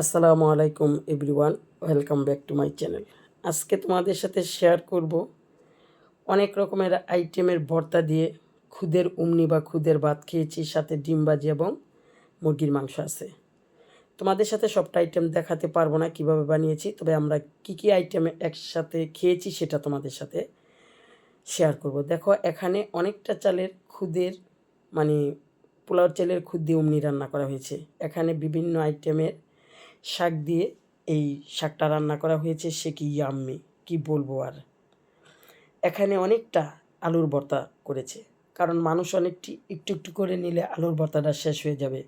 আসসালামু আলাইকুম everyone, welcome back to my channel. আজকে তোমাদের সাথে শেয়ার করব অনেক রকমের আইটেমের ভর্তা দিয়ে খুদের উমনি বা খুদের ভাত খেয়েছি, সাথে ডিম ভাজি এবং মুরগির মাংস আছে। তোমাদের সাথে সবটা আইটেম দেখাতে পারব না, কীভাবে বানিয়েছি, তবে আমরা কি কি আইটেম একসাথে খেয়েছি সেটা তোমাদের সাথে শেয়ার করব। দেখো, এখানে অনেকটা চালের খুদের মানে পোলাও চালের খুদ দিয়ে উমনি রান্না করা হয়েছে। এখানে বিভিন্ন আইটেমের শাক দিয়ে এই শাকটা রান্না করা হয়েছে, সে কি ইয়াম্মি কি বলব আর? এখানে অনেকটা আলুর ভর্তা করেছে, কারণ মানুষ অনেকটি একটু একটু করে নিলে আলুর ভর্তাটা শেষ হয়ে যাবে।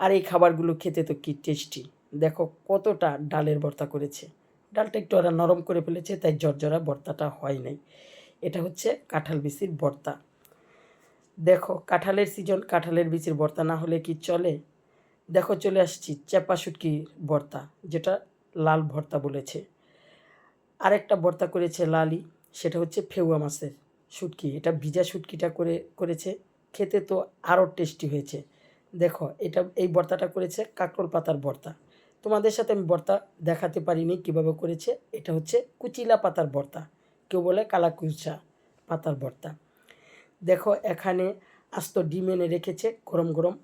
আর এই খাবারগুলো খেতে তো কি টেস্টি দেখো কতটা ডালের ভর্তা করেছে। ডালটা একটু ওরা নরম করে ফেলেছে, তাই জর্জরা ভর্তাটা হয় নাই। এটা হচ্ছে কাঁঠাল বিচির ভর্তা। দেখো কাঁঠালের সিজন কাঁঠালের বিচির ভর্তা না হলে কি চলে? দেখো, চলে আসছি চেপা শুটকির ভর্তা, যেটা লাল ভর্তা বলেছে। আরেকটা ভর্তা করেছে লালি, সেটা হচ্ছে ফেউয়া মাছের শুটকি। এটা ভিজা শুটকিটা করে, করেছে, খেতে তো আরও টেস্টি হয়েছে। দেখো, এটা, এই ভর্তাটা করেছে কাকরোল পাতার ভর্তা। তোমাদের সাথে আমি ভর্তা দেখাতে পারিনি কীভাবে করেছে। এটা হচ্ছে কুচিলা পাতার ভর্তা, কেউ বলে কালাকুচা পাতার ভর্তা। দেখো, এখানে আস্ত ডিম এনে রেখেছে, গরম গরম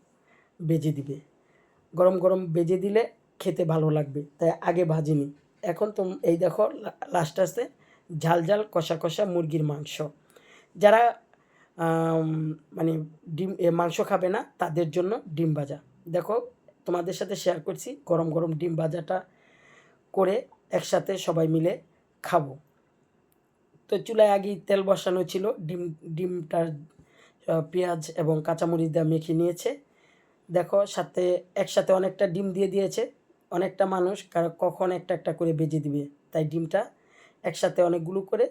বেজে দিবে। গরম গরম বেজে দিলে খেতে ভালো লাগবে, তাই আগে ভাজিনি। এখন তো এই দেখো লাস্ট আসতে ঝাল ঝাল কষা কষা মুরগির মাংস। যারা মানে ডিম মাংস খাবে না, তাদের জন্য ডিম ভাজা। দেখো, তোমাদের সাথে শেয়ার করছি, গরম গরম ডিম ভাজাটা করে একসাথে সবাই মিলে খাব। তো চুলায় আগেই তেল বসানো ছিল, ডিম, ডিমটার পেঁয়াজ এবং কাঁচামরিচ দিয়ে মেখে নিয়েছে। দেখো, সাথে একসাথে অনেকটা ডিম দিয়ে দিয়েছে। অনেকটা মানুষ কখন একটা একটা করে বেজে দিবে, তাই ডিমটা একসাথে অনেকগুলো করে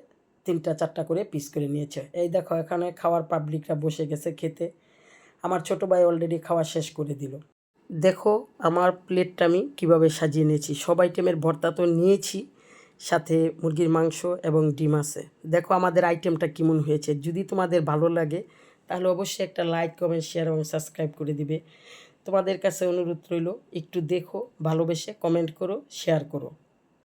তিনটা, চারটা করে পিস করে নিয়েছে। এই দেখো, এখানে খাওয়ার পাবলিকরা বসে গেছে খেতে। আমার ছোটো ভাই অলরেডি খাওয়া শেষ করে দিল। দেখো, আমার প্লেটটা আমি কীভাবে সাজিয়ে নিয়েছি। সব আইটেমের ভর্তা তো নিয়েছি, সাথে মুরগির মাংস এবং ডিম আছে। দেখো, আমাদের আইটেমটা কেমন হয়েছে। যদি তোমাদের ভালো লাগে তাহলে অবশ্যই একটা লাইক কমেন্ট শেয়ার এবং সাবস্ক্রাইব করে দিবে। তোমাদের কাছে অনুরোধ রইল, একটু দেখো, ভালোবেসে কমেন্ট করো শেয়ার করো।